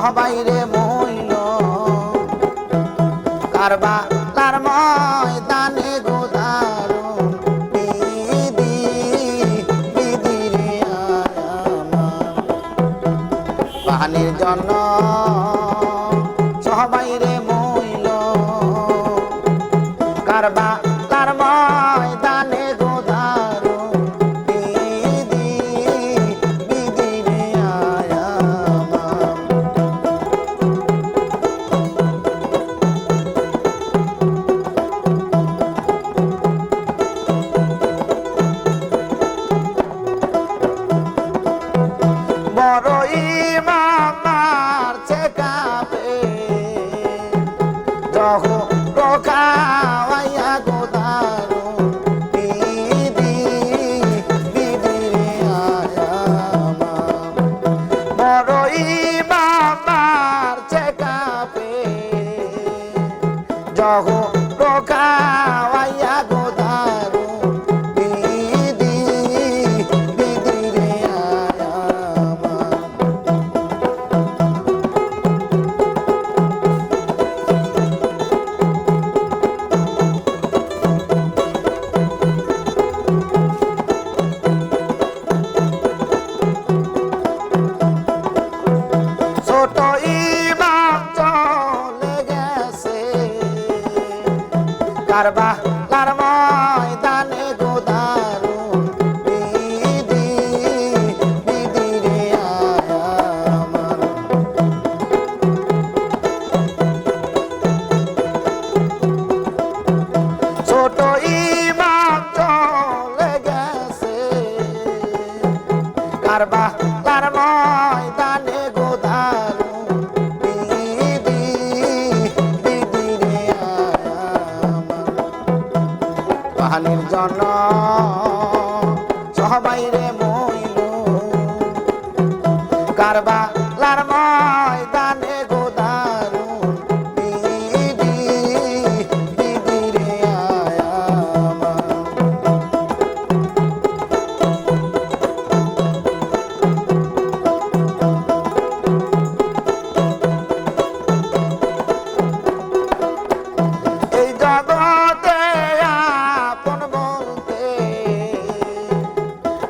সবাই রে মইল। কারবা তার ময়দানে গোদার বিদি বিদি রে পানির জন্য কহ ককা Barba. না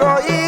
বড়ই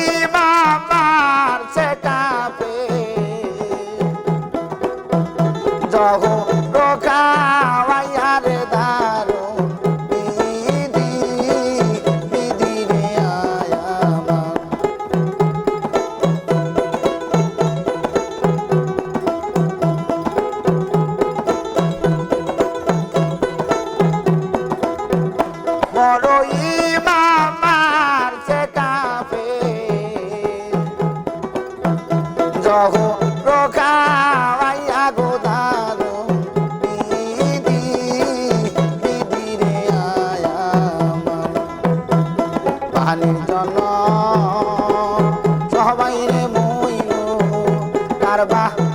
Marabá.